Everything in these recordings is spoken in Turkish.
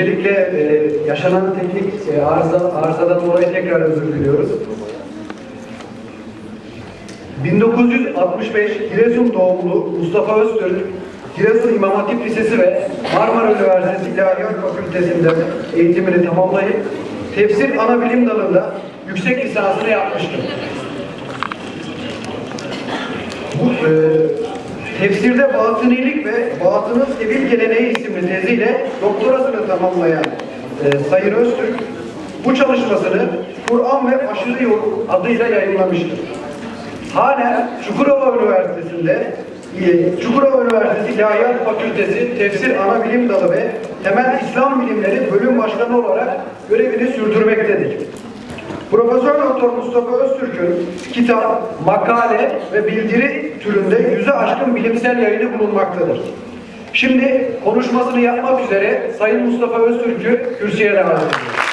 Öncelikle e, yaşanan teknik e, arıza, arızadan dolayı tekrar özür diliyoruz. 1965 Giresun doğumlu Mustafa Öztürk, Giresun İmam Hatip Lisesi ve Marmara Üniversitesi İlahiyat Fakültesi'nde eğitimini tamamlayıp tefsir ana bilim dalında yüksek lisansını yapmıştır. Bu e, tefsirde batınilik ve batının sevil geleneği isimli teziyle doktorasını tamamlayan e, Sayın Öztürk bu çalışmasını Kur'an ve Aşırı Yorum adıyla yayınlamıştır. Halen Çukurova Üniversitesi'nde e, Çukurova Üniversitesi İlahiyat Fakültesi Tefsir Ana Bilim Dalı ve Temel İslam Bilimleri Bölüm Başkanı olarak görevini sürdürmektedir. Profesör Doktor Mustafa Öztürk'ün kitap, makale ve bildiri türünde yüze aşkın bilimsel yayını bulunmaktadır. Şimdi konuşmasını yapmak üzere Sayın Mustafa Öztürk'ü kürsüye davet ediyoruz.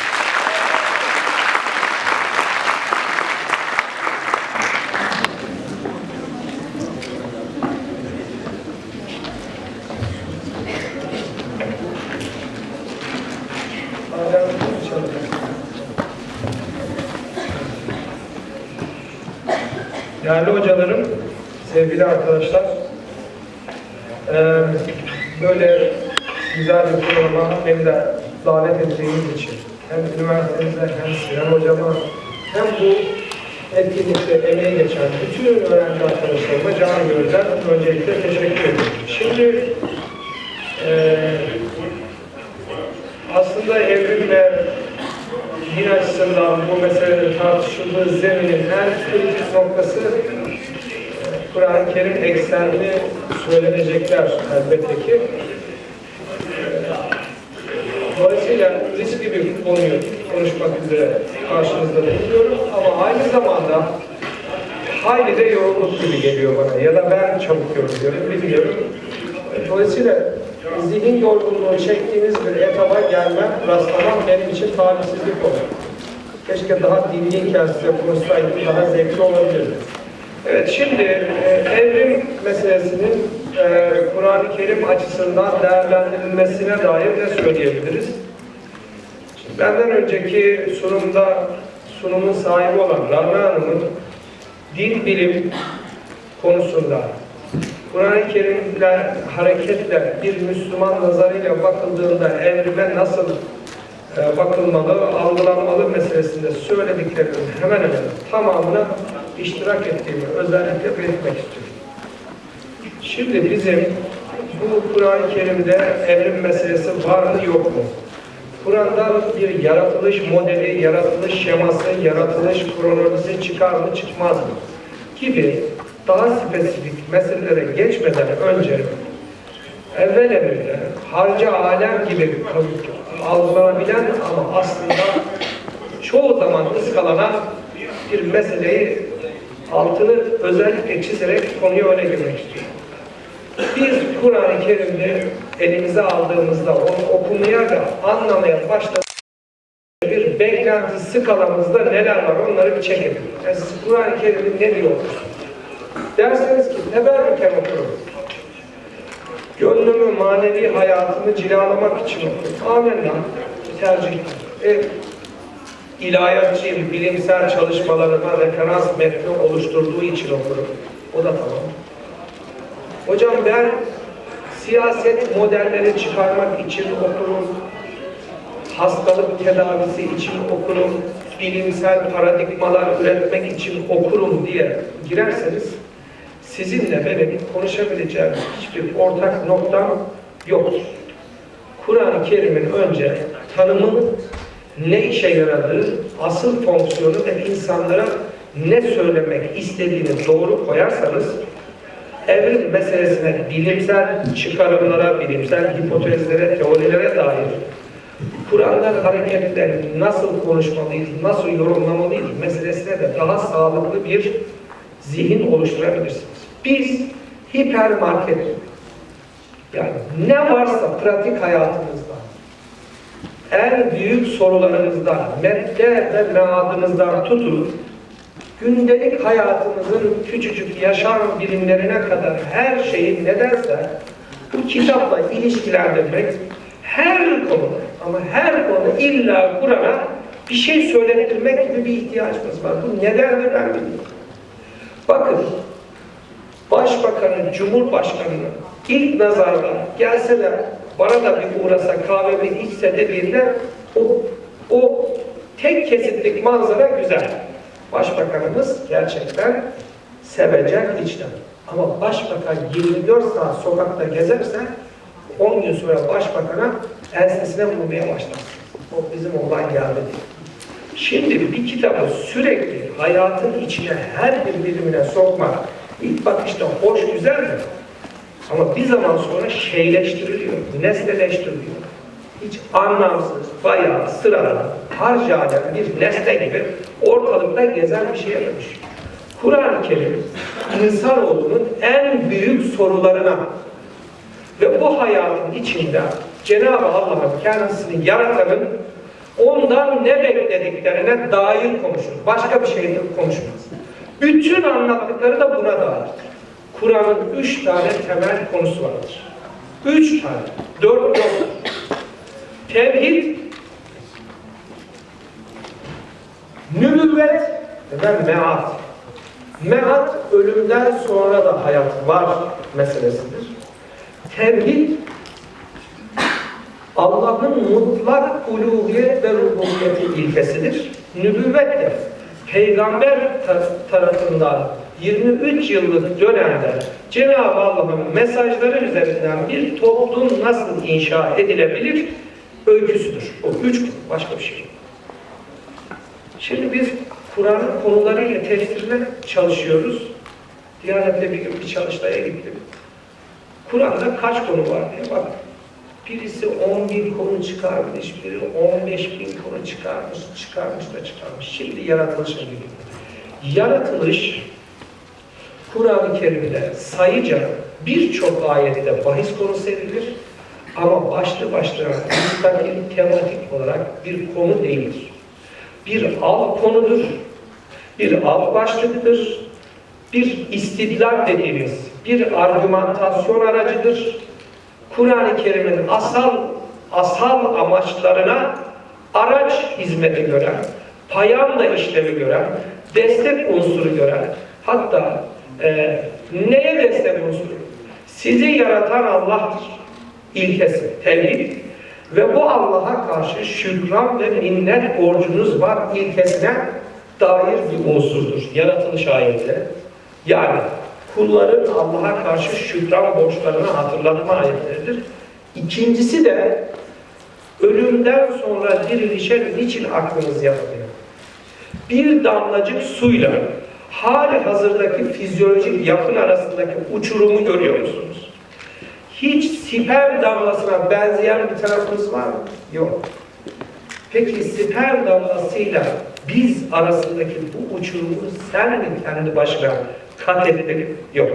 Değerli hocalarım, sevgili arkadaşlar, eee, böyle beni de davet ettiğiniz için hem üniversitemize hem Sinan hocama hem bu etkinlikte emeği geçen bütün öğrenci arkadaşlarıma canı gönülden öncelikle teşekkür ederim. Şimdi eee, aslında evrimle din açısından bu meselenin tartışıldığı zeminin en kritik noktası e, Kur'an-ı Kerim eksenli söylenecekler elbette ki. E, Dolayısıyla riskli bir konuyu konuşmak üzere karşınızda bulunuyorum ama aynı zamanda hayli de yorulduk gibi geliyor bana ya da ben çabuk yoruluyorum bilmiyorum. Dolayısıyla zihin yorgunluğu çektiğimiz bir etaba gelmem, rastlamam benim için talihsizlik olur. Keşke daha dinliyken size konuşsaydım, daha zevkli olabilirdi. Evet, şimdi e, evrim meselesinin e, Kur'an-ı Kerim açısından değerlendirilmesine dair ne söyleyebiliriz? Benden önceki sunumda sunumun sahibi olan Rana Hanım'ın din bilim konusunda Kur'an-ı Kerim'le hareketle bir Müslüman nazarıyla bakıldığında evrime nasıl e, bakılmalı, algılanmalı meselesinde söylediklerinin hemen hemen tamamına iştirak ettiğimi özellikle belirtmek istiyorum. Şimdi bizim bu Kur'an-ı Kerim'de evrim meselesi var mı yok mu? Kur'an'dan bir yaratılış modeli, yaratılış şeması, yaratılış kronolojisi çıkar mı çıkmaz mı? Gibi daha spesifik meselelere geçmeden önce evvel emirde harca alem gibi algılanabilen ama aslında çoğu zaman ıskalanan bir meseleyi altını özellikle çizerek konuya öne girmek istiyorum. Biz Kur'an-ı Kerim'i elimize aldığımızda onu okumaya ve anlamaya başladığımızda bir beklenti skalamızda neler var onları bir çekelim. Yani siz Kur'an-ı Kerim'i ne diyor? Derseniz ki teberrüken okurum. Gönlümü, manevi hayatımı cilalamak için okurum. Amenna. Tercih. E, ilahiyatçıyım, bilimsel çalışmalarıma referans metni oluşturduğu için okurum. O da tamam. Hocam ben siyaset modelleri çıkarmak için okurum. Hastalık tedavisi için okurum. Bilimsel paradigmalar üretmek için okurum diye girerseniz sizinle benim konuşabileceğim hiçbir ortak noktam yoktur. Kur'an-ı Kerim'in önce tanımı ne işe yaradığı, asıl fonksiyonu ve insanlara ne söylemek istediğini doğru koyarsanız evrim meselesine bilimsel çıkarımlara, bilimsel hipotezlere, teorilere dair Kur'an'dan hareketle nasıl konuşmalıyız, nasıl yorumlamalıyız meselesine de daha sağlıklı bir zihin oluşturabilirsiniz. Biz hipermarket yani ne varsa pratik hayatımızda en büyük sorularınızdan, medde ve meadınızdan tutun, gündelik hayatımızın küçücük yaşam birimlerine kadar her şeyi nedense bu kitapla ilişkilendirmek her konuda Ama her konu illa Kur'an'a bir şey söylettirmek gibi bir ihtiyacımız var. Bu nedendir ben bilmiyorum. Bakın, Başbakanın, Cumhurbaşkanı'nın ilk nazarda gelseler, bana da bir uğrasa kahvemi içse dediğinde o, o tek kesitlik manzara güzel. Başbakanımız gerçekten sevecek içten. Ama başbakan 24 saat sokakta gezerse 10 gün sonra başbakana ensesine vurmaya başlar. O bizim olan geldi. Şimdi bir kitabı sürekli hayatın içine her bir birimine sokmak ilk bakışta hoş güzel mi? Ama bir zaman sonra şeyleştiriliyor, nesneleştiriliyor. Hiç anlamsız, bayağı sıradan, harcayan bir nesne gibi ortalıkta gezen bir şeye dönüşüyor. Kur'an-ı Kerim insanoğlunun en büyük sorularına ve bu hayatın içinde Cenab-ı Allah'ın kendisini yaratanın ondan ne beklediklerine dair konuşur. Başka bir şey konuşmaz. Bütün anlattıkları da buna dair. Kur'an'ın üç tane temel konusu vardır. Üç tane. Dört yok. Tevhid, nübüvvet ve meat. Meat ölümden sonra da hayat var meselesidir. Tevhid Allah'ın mutlak uluhiyet ve rububiyeti ilkesidir. Nübüvvet de peygamber tar- tarafından 23 yıllık dönemde Cenab-ı Allah'ın mesajları üzerinden bir toplum nasıl inşa edilebilir öyküsüdür. O üç başka bir şey. Şimdi biz Kur'an'ın konularıyla tefsirle çalışıyoruz. Diyanet'te bir gün bir çalıştaya gittim. Kur'an'da kaç konu var diye bak. Birisi 10 bin konu çıkarmış, biri 15 bin konu çıkarmış, çıkarmış da çıkarmış. Şimdi yaratılışa geliyor. Yaratılış, Kur'an-ı Kerim'de sayıca birçok ayette bahis konusu edilir. Ama başlı başına müstakil tematik olarak bir konu değildir. Bir alt konudur, bir alt başlıktır, bir istidlal dediğimiz bir argümantasyon aracıdır. Kur'an-ı Kerim'in asal asal amaçlarına araç hizmeti gören, payanda işlevi gören, destek unsuru gören, hatta e, neye destek unsuru? Sizi yaratan Allah'tır ilkesi, tevhid ve bu Allah'a karşı şükran ve minnet borcunuz var ilkesine dair bir unsurdur. Yaratılış ayeti. Yani kulların Allah'a karşı şükran borçlarını hatırlatma ayetleridir. İkincisi de ölümden sonra dirilişe niçin aklınız yapmıyor? Bir damlacık suyla hali hazırdaki fizyolojik yapın arasındaki uçurumu görüyor musunuz? Hiç sperm damlasına benzeyen bir tarafımız var mı? Yok. Peki sperm damlasıyla biz arasındaki bu uçurumu sen mi kendi başına kat ettin? Yok.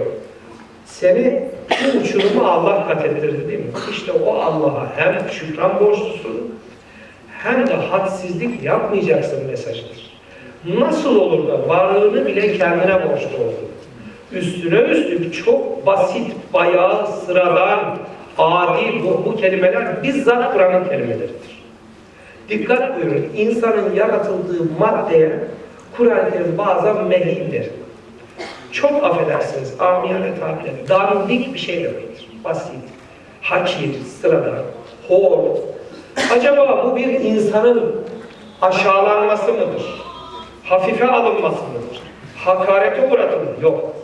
Seni bu uçurumu Allah kat ettirdi değil mi? İşte o Allah'a hem şükran borçlusun hem de hadsizlik yapmayacaksın mesajıdır. Nasıl olur da varlığını bile kendine borçlu oldun? Üstüne üstlük çok basit, bayağı sıradan, adi bu, bu kelimeler bizzat Kur'an'ın kelimeleridir. Dikkat buyurun, insanın yaratıldığı maddeye Kur'an-ı Kerim bazen mehildir. Çok affedersiniz, amiyane tabirle, dandik bir şey demektir. Basit, hakir, sıradan, hor. Acaba bu bir insanın aşağılanması mıdır? Hafife alınması mıdır? Hakarete uğradı mı? Yok.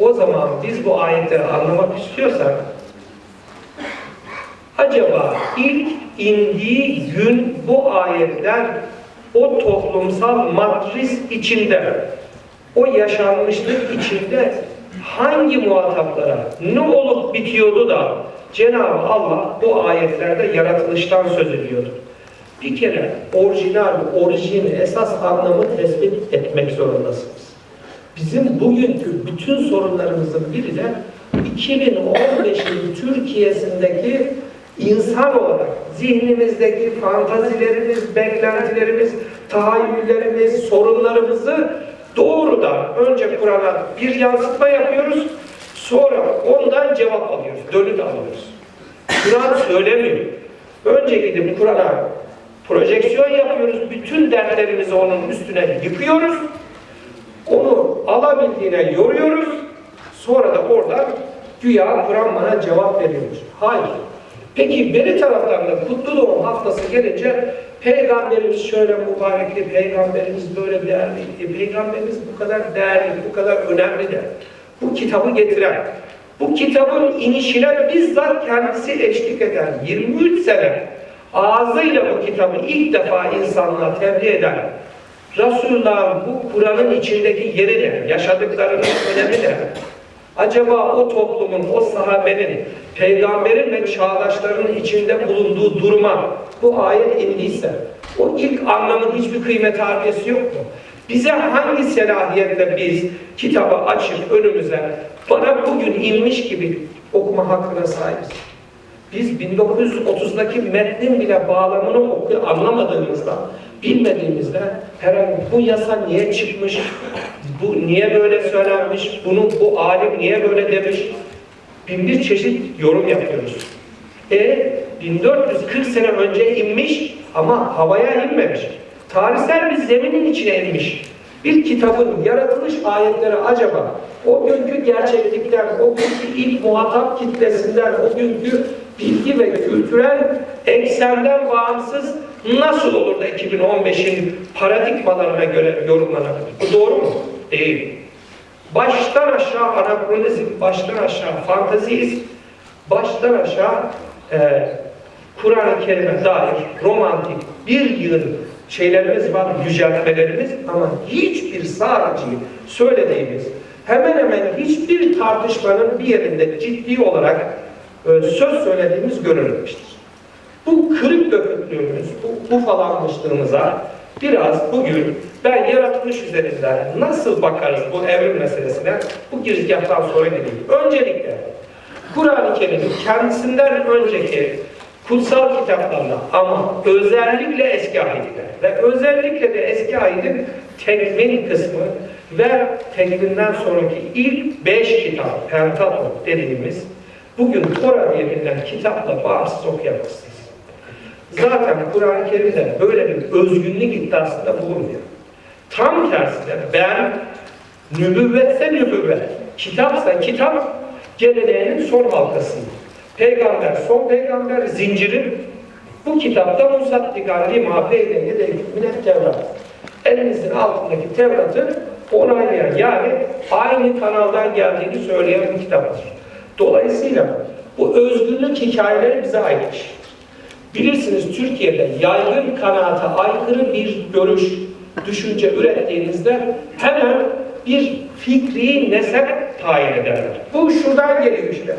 O zaman biz bu ayetleri anlamak istiyorsak acaba ilk indiği gün bu ayetler o toplumsal matris içinde o yaşanmışlık içinde hangi muhataplara ne olup bitiyordu da Cenab-ı Allah bu ayetlerde yaratılıştan söz ediyordu. Bir kere orijinal, orijini, esas anlamı tespit etmek zorundasınız. Bizim bugünkü bütün sorunlarımızın biri de 2015'in Türkiye'sindeki insan olarak zihnimizdeki fantazilerimiz, beklentilerimiz, tahayyüllerimiz, sorunlarımızı doğrudan önce Kur'an'a bir yansıtma yapıyoruz, sonra ondan cevap alıyoruz, dönüt alıyoruz. Kur'an söylemiyor. Önce gidip Kur'an'a projeksiyon yapıyoruz. Bütün dertlerimizi onun üstüne yıkıyoruz. Onu alabildiğine yoruyoruz. Sonra da oradan güya Kur'an bana cevap veriyormuş. Hayır. Peki beri taraftan da kutlu doğum haftası gelince Peygamberimiz şöyle mübarekli, Peygamberimiz böyle değerli, Peygamberimiz bu kadar değerli, bu kadar önemli de. Bu kitabı getiren, bu kitabın inişine bizzat kendisi eşlik eden 23 sene ağzıyla bu kitabı ilk defa insanlığa tebliğ eden Resulullah'ın bu Kur'an'ın içindeki yeri ne? Yaşadıklarının önemi ne? Acaba o toplumun, o sahabenin, peygamberin ve çağdaşlarının içinde bulunduğu duruma bu ayet indiyse, o ilk anlamın hiçbir kıymeti harbiyesi yok mu? Bize hangi selahiyetle biz kitabı açıp önümüze, bana bugün inmiş gibi okuma hakkına sahibiz? Biz 1930'daki metnin bile bağlamını oku anlamadığımızda, bilmediğimizde herhangi bu yasa niye çıkmış, bu niye böyle söylenmiş, bunu bu alim niye böyle demiş, bin bir çeşit yorum yapıyoruz. E 1440 sene önce inmiş ama havaya inmemiş. Tarihsel bir zeminin içine inmiş. Bir kitabın yaratılış ayetleri acaba o günkü gerçeklikten, o günkü ilk muhatap kitlesinden, o günkü bilgi ve kültürel eksenden bağımsız nasıl olur da 2015'in paradigmalarına göre yorumlanabilir? Bu doğru mu? Değil. Baştan aşağı anakronizm, baştan aşağı fantaziyizm, baştan aşağı e, Kur'an-ı Kerim'e dair romantik bir yığın şeylerimiz var, yüceltmelerimiz ama hiçbir sadece söylediğimiz hemen hemen hiçbir tartışmanın bir yerinde ciddi olarak e, söz söylediğimiz görülmemiştir. Bu kırık döküklüğümüz, bu ufalanmışlığımıza biraz bugün ben yaratılış üzerinden nasıl bakarız bu evrim meselesine bu girizgahtan sonra geleyim. Öncelikle Kur'an-ı Kerim'in kendisinden önceki kutsal kitaplarla ama özellikle eski ahitle ve özellikle de eski ahitin tekvin kısmı ve tekvinden sonraki ilk beş kitap, Pentateuch dediğimiz bugün Tora diye kitapla bağımsız okuyamazsınız. Zaten Kur'an-ı Kerim'de böyle bir özgünlük iddiasında bulunmuyor. Tam tersine ben nübüvvetse nübüvvet, kitapsa kitap geleneğinin son halkasıyım. Peygamber, son peygamber, zincirin bu kitapta Musaddikan lima beyne yedeyhi minet Tevrat. Elinizin altındaki Tevrat'ı onaylayan yani aynı kanaldan geldiğini söyleyen bir kitaptır. Dolayısıyla bu özgürlük hikayeleri bize ait bir şeydir. Bilirsiniz Türkiye'de yaygın kanaata aykırı bir görüş, düşünce ürettiğinizde hemen bir fikri nesep tayin ederler. Bu şuradan geliyor işte.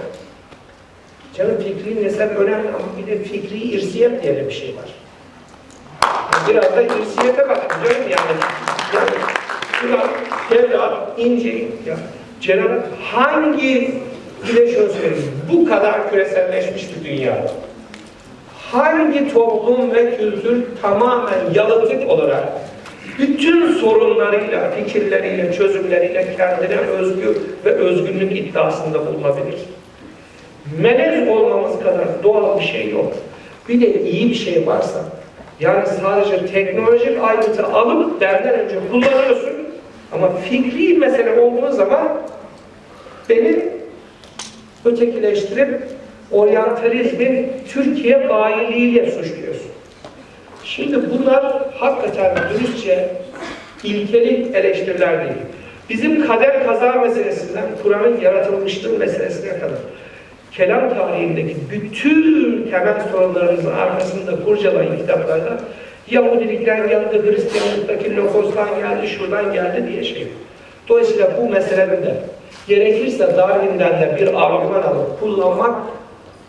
Canım fikri nesep önemli ama bir de fikri irsiyet diye bir şey var. Biraz da irsiyete bakın canım yani. yani Kur'an, Tevrat, İncil, ya Cenab-ı hangi bir de şunu söyleyeyim, bu kadar küreselleşmiş bir dünyada hangi toplum ve kültür tamamen yalıtık olarak bütün sorunlarıyla, fikirleriyle, çözümleriyle kendine özgür ve özgünlük iddiasında bulunabilir. Melez olmamız kadar doğal bir şey yok. Bir de iyi bir şey varsa, yani sadece teknolojik aygıtı alıp derden önce kullanıyorsun ama fikri mesele olduğu zaman beni ötekileştirip oryantalizmin Türkiye bayiliğiyle suçluyorsun. Şimdi bunlar hakikaten dürüstçe ilkeli eleştiriler değil. Bizim kader kaza meselesinden Kur'an'ın yaratılmışlığı meselesine kadar kelam tarihindeki bütün temel sorunlarımızın arkasında kurcalayın kitaplarda Yahudilikten geldi, Hristiyanlıktaki Lokos'tan geldi, şuradan geldi diye şey. Dolayısıyla bu meselenin de gerekirse Darwin'den de bir argüman alıp kullanmak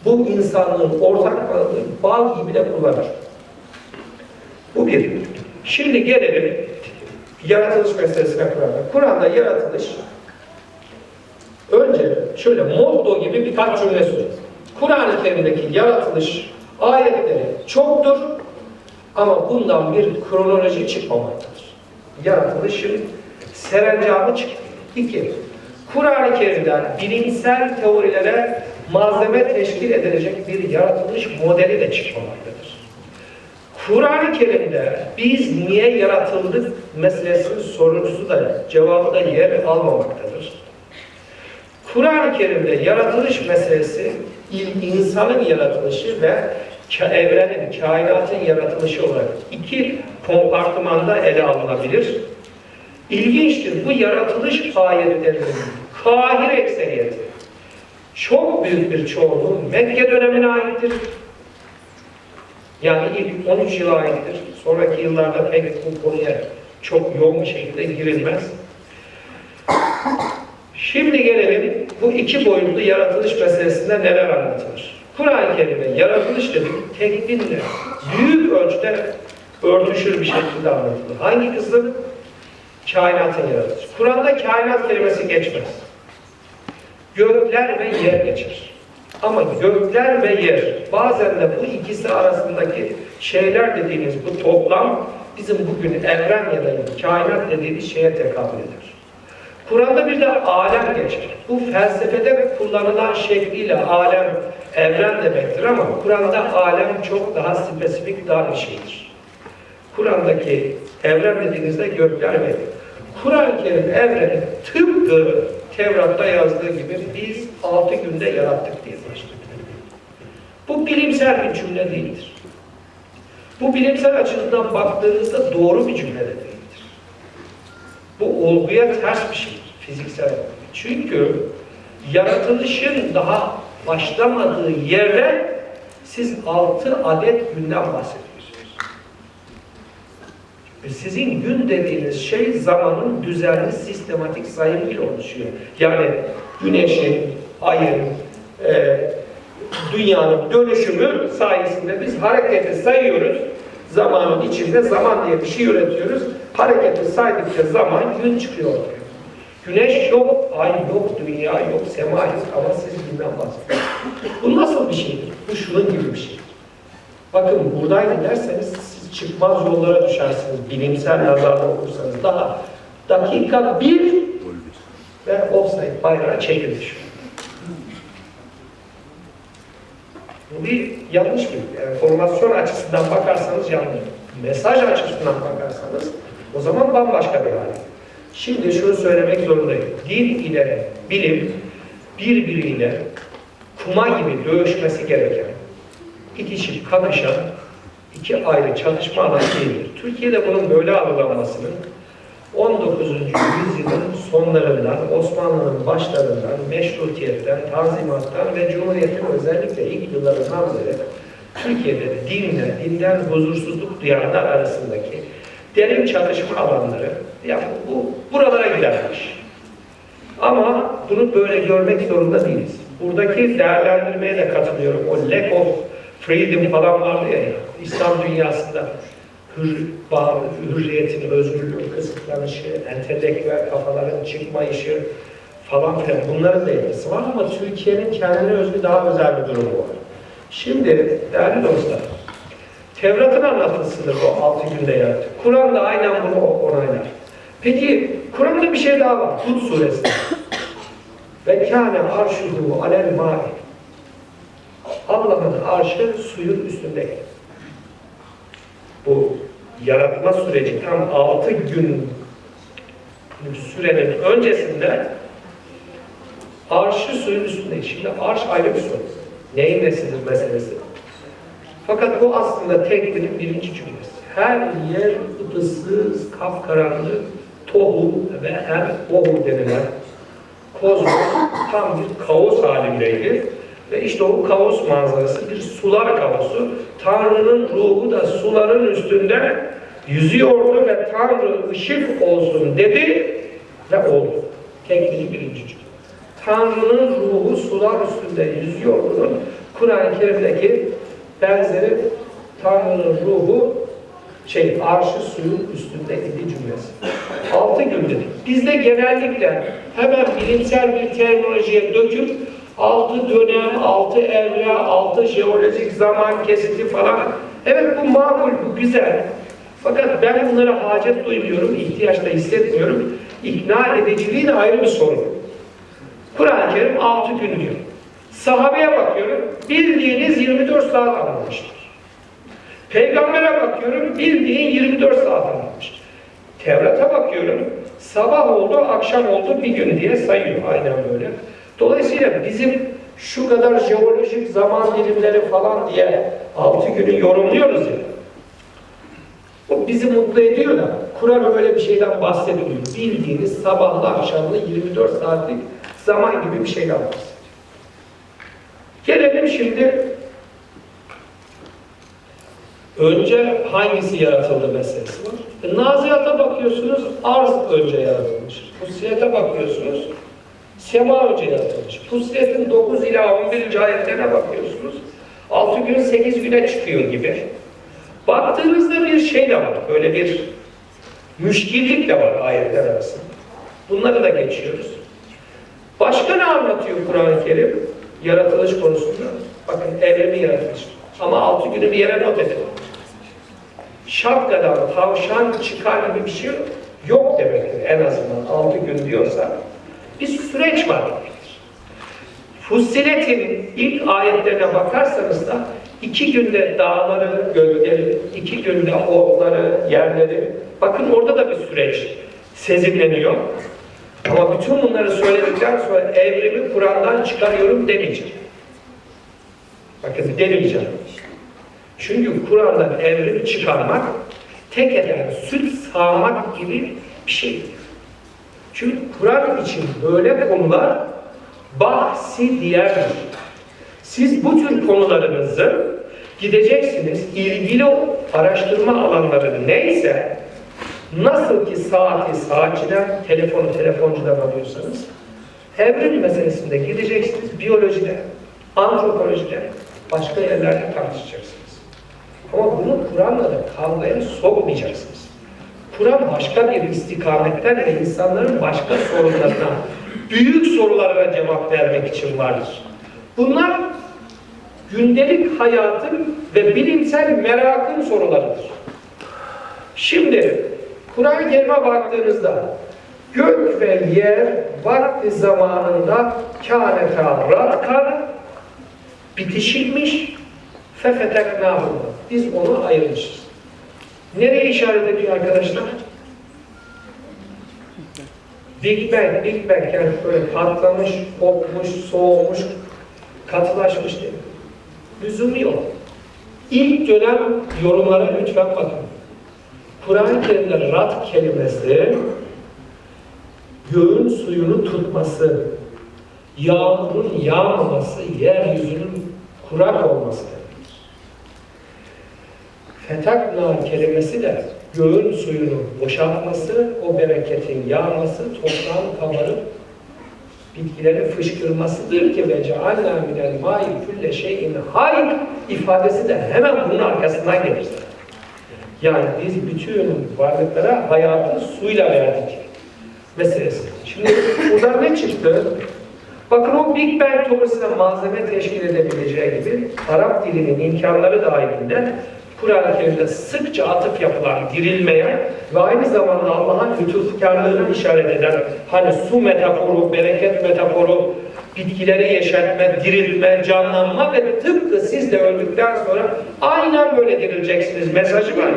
bu insanlığın ortak malıdır, bal gibi de kullanır. Bu bir. Şimdi gelelim yaratılış meselesine Kur'an'da. Kur'an'da yaratılış önce şöyle motto gibi birkaç cümle söyleyeyim. Kur'an-ı Kerim'deki yaratılış ayetleri çoktur ama bundan bir kronoloji çıkmamaktadır. Yaratılışın serencamı çıktı. İki, Kur'an-ı Kerim'den bilimsel teorilere malzeme teşkil edilecek bir yaratılış modeli de çıkmamaktadır. Kur'an-ı Kerim'de biz niye yaratıldık meselesinin sorusu da cevabı da yer almamaktadır. Kur'an-ı Kerim'de yaratılış meselesi insanın yaratılışı ve evrenin, kainatın yaratılışı olarak iki kompartımanda ele alınabilir. İlginçtir bu yaratılış ayetlerinin kahir ekseriyeti çok büyük bir çoğunluğu Mekke dönemine aittir. Yani ilk 13 yıla aittir. Sonraki yıllarda pek bu konuya çok yoğun bir şekilde girilmez. Şimdi gelelim bu iki boyutlu yaratılış meselesinde neler anlatılır. Kur'an-ı Kerim'de yaratılış dedik tekbinle büyük ölçüde örtüşür bir şekilde anlatılır. Hangi kısım? Kainatın yaratılışı. Kur'an'da kainat kelimesi geçmez. Gökler ve yer geçer. Ama gökler ve yer bazen de bu ikisi arasındaki şeyler dediğimiz bu toplam bizim bugün evren ya da kainat dediğimiz şeye tekabül eder. Kur'an'da bir de alem geçer. Bu felsefede kullanılan şekliyle alem evren demektir ama Kur'an'da alem çok daha spesifik dar bir şeydir. Kur'an'daki evren dediğinizde gökler ve Kur'an-ı Kerim evreni tıpkı Tevrat'ta yazdığı gibi biz altı günde yarattık diye başlıyor. Bu bilimsel bir cümle değildir. Bu bilimsel açıdan baktığınızda doğru bir cümle de değildir. Bu olguya ters bir şeydir fiziksel olarak. Çünkü yaratılışın daha başlamadığı yerde siz altı adet günden bahsediyorsunuz. Sizin gün dediğiniz şey zamanın düzenli sistematik sayımıyla oluşuyor. Yani güneşin, ayın, e, dünyanın dönüşümü sayesinde biz hareketi sayıyoruz. Zamanın içinde zaman diye bir şey üretiyoruz. Hareketi saydıkça zaman gün çıkıyor. Güneş yok, ay yok, dünya yok, sema yok ama siz günden bahsediyorsunuz. Bu nasıl bir şeydir? Bu şunun gibi bir şeydir. Bakın buradan giderseniz siz çıkmaz yollara düşersiniz. Bilimsel yazarda okursanız daha dakika bir ve offside bayrağı çekilir. Bu bir yanlış bir yani formasyon açısından bakarsanız yanlış. Mesaj açısından bakarsanız o zaman bambaşka bir hal. Şimdi şunu söylemek zorundayım. Dil ile bilim birbiriyle kuma gibi dövüşmesi gereken, itişip kakışan iki ayrı çalışma alanı değildir. Türkiye'de bunun böyle algılanmasının 19. yüzyılın sonlarından, Osmanlı'nın başlarından, meşrutiyetten, tanzimattan ve Cumhuriyet'in özellikle ilk yıllarından beri Türkiye'de de dinle, dinden huzursuzluk duyanlar arasındaki derin çalışma alanları, yani bu buralara gidermiş. Ama bunu böyle görmek zorunda değiliz. Buradaki değerlendirmeye de katılıyorum. O lack of freedom falan vardı ya, İslam dünyasında hür, bağ, hürriyetin, özgürlüğün kısıtlanışı, entelektüel kafaların çıkmayışı falan filan bunların da etkisi var ama Türkiye'nin kendine özgü daha özel bir durumu var. Şimdi değerli dostlar, Tevrat'ın anlatısıdır bu altı günde yarattık. Kur'an da aynen bunu onaylar. Peki Kur'an'da bir şey daha var. Hud suresinde. Ve kâne arşuhu alel mâi. Allah'ın arşı suyun üstündeydi. Bu yaratma süreci tam altı gün sürenin öncesinde arşı suyun üstündeydi. Şimdi arş ayrı bir soru. Neyin nesidir meselesi. Fakat bu aslında tekbinin birinci cümlesi. Her yer ıpıssız, kapkaranlık, tohu ve hem ohu denilen kozmos tam bir kaos halindeydi. Ve işte o kaos manzarası bir sular kaosu. Tanrı'nın ruhu da suların üstünde yüzüyordu ve Tanrı ışık olsun dedi ve oldu. Tekniği birinci cümle. Tanrı'nın ruhu sular üstünde yüzüyordu. Kur'an-ı Kerim'deki benzeri Tanrı'nın ruhu şey arşı suyun üstünde idi cümlesi. Altı gün dedik. Bizde genellikle hemen bilimsel bir terminolojiye döküp altı dönem, altı evre, altı jeolojik zaman kesiti falan. Evet bu makul, bu güzel. Fakat ben bunlara hacet duymuyorum, ihtiyaç da hissetmiyorum. İkna ediciliği de ayrı bir sorun. Kur'an-ı Kerim altı gün diyor. Sahabeye bakıyorum, bildiğiniz 24 saat anlamışlar. Peygamber'e bakıyorum, bildiğin 24 saat anlamış. Tevrat'a bakıyorum, sabah oldu, akşam oldu, bir gün diye sayıyor. Aynen böyle. Dolayısıyla bizim şu kadar jeolojik zaman dilimleri falan diye altı günü yorumluyoruz ya. O bizi mutlu ediyor da Kur'an öyle bir şeyden bahsediyor. Bildiğiniz sabahlı akşamlı 24 saatlik zaman gibi bir şeyden bahsediyor. Gelelim şimdi önce hangisi yaratıldı meselesi var. E, Nazihat'a bakıyorsunuz arz önce yaratılmış. Fussiyete bakıyorsunuz sema önce yaratılmış. Fussiyetin 9 ila 11. ayetlerine bakıyorsunuz 6 gün 8 güne çıkıyor gibi. Baktığınızda bir şey de var. Böyle bir müşkillik de var ayetler arasında. Bunları da geçiyoruz. Başka ne anlatıyor Kur'an-ı Kerim? Yaratılış konusunda. Bakın evrimi yaratılış. Ama altı günü bir yere not edin. Şapkadan tavşan çıkar gibi bir şey yok demektir en azından altı gün diyorsa. Bir süreç var demektir. Fussilet'in ilk ayetlerine bakarsanız da iki günde dağları, gölgeleri, iki günde otları, yerleri. Bakın orada da bir süreç sezinleniyor. Ama bütün bunları söyledikten sonra evrimi Kur'an'dan çıkarıyorum demeyeceğim. Bakın demeyeceğim. Çünkü Kur'an'dan evrimi çıkarmak tek eden süt sağmak gibi bir şey. Çünkü Kur'an için böyle konular bahsi diğerdir. Siz bu tür konularınızı gideceksiniz, ilgili araştırma alanları neyse, nasıl ki saati saatçiden, telefonu telefoncudan alıyorsanız, evrim meselesinde gideceksiniz, biyolojide, antropolojide, başka yerlerde tartışacaksınız. Ama bunu Kur'an'la da kavgaya sokmayacaksınız. Kur'an başka bir istikametten ve insanların başka sorunlarına, büyük sorularına cevap vermek için vardır. Bunlar gündelik hayatın ve bilimsel merakın sorularıdır. Şimdi Kur'an-ı Kerim'e baktığınızda gök ve yer vakti zamanında kâneta ratkan bitişilmiş fefeteknâhu. Biz onu ayırmışız. Nereye işaret ediyor arkadaşlar? Big Bang, Big Bang yani böyle patlamış, kopmuş, soğumuş, katılaşmış değil. Lüzumu yok. İlk dönem yorumlara lütfen bakın. Kur'an-ı Kerim'de rat kelimesi göğün suyunu tutması, yağmurun yağmaması, yeryüzünün kurak olması demektir. Fetakna kelimesi de göğün suyunu boşaltması, o bereketin yağması, toprağın kabarıp bitkilerin fışkırmasıdır ki ve cealna minel mai külle şeyin hayy ifadesi de hemen bunun arkasından gelir. Yani biz bütün varlıklara hayatı suyla verdik meselesi. Şimdi buradan ne çıktı? Bakın o Big Bang teorisine malzeme teşkil edebileceği gibi Arap dilinin imkanları dahilinde Kur'an-ı Kerim'de sıkça atıf yapılan dirilmeye ve aynı zamanda Allah'ın lütufkarlığını işaret eden hani su metaforu, bereket metaforu, bitkileri yeşertme, dirilme, canlanma ve tıpkı siz de öldükten sonra aynen böyle dirileceksiniz mesajı var.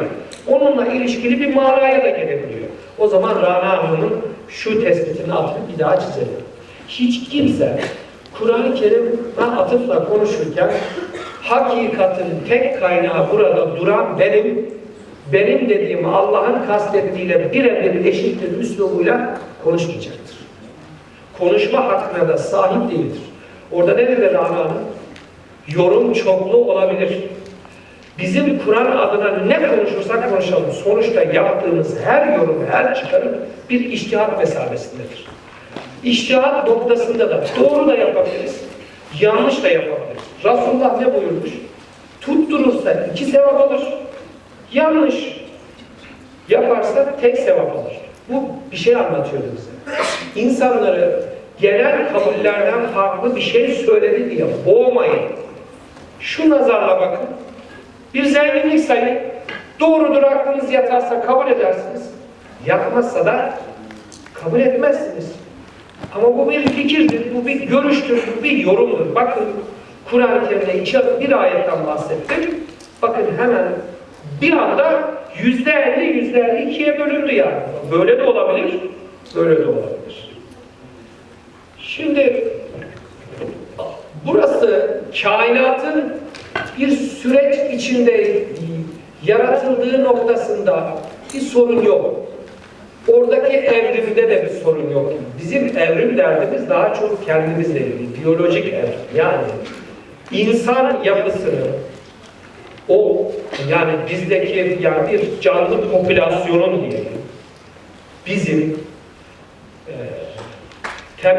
Onunla ilişkili bir manaya da gelebiliyor. O zaman Rana Hanım'ın şu tespitini atıp bir daha çizelim. Hiç kimse Kur'an-ı Kerim'e atıfla konuşurken hakikatin tek kaynağı burada duran benim, benim dediğim Allah'ın kastettiğiyle birebir eşittir üslubuyla konuşmayacaktır. Konuşma hakkına da sahip değildir. Orada ne dedi Rana? Yorum çoklu olabilir. Bizim Kur'an adına ne konuşursak konuşalım. Sonuçta yaptığımız her yorum, her çıkarım bir iştihat mesabesindedir. İştihat noktasında da doğru da yapabiliriz, yanlış da yapabiliriz. Resulullah ne buyurmuş? Tutturursa iki sevap alır, yanlış yaparsa tek sevap alır. Bu bir şey anlatıyordu bize. İnsanları genel kabullerden farklı bir şey söyledi diye boğmayın. Şu nazarla bakın. Bir zenginlik sayın. Doğrudur aklınız yatarsa kabul edersiniz. Yatmazsa da kabul etmezsiniz. Ama bu bir fikirdir, bu bir görüştür, bu bir yorumdur. Bakın Kur'an-ı Kerim'de bir ayetten bahsettim. Bakın hemen bir anda yüzde elli, yüzde elli ikiye bölündü yani. Böyle de olabilir, böyle de olabilir. Şimdi burası kainatın bir süreç içinde yaratıldığı noktasında bir sorun yok. Oradaki evrimde de bir sorun yok. Bizim evrim derdimiz daha çok kendimizle ilgili, biyolojik evrim. Yani insan yapısını, o yani bizdeki yani bir canlı popülasyonun diyelim, bizim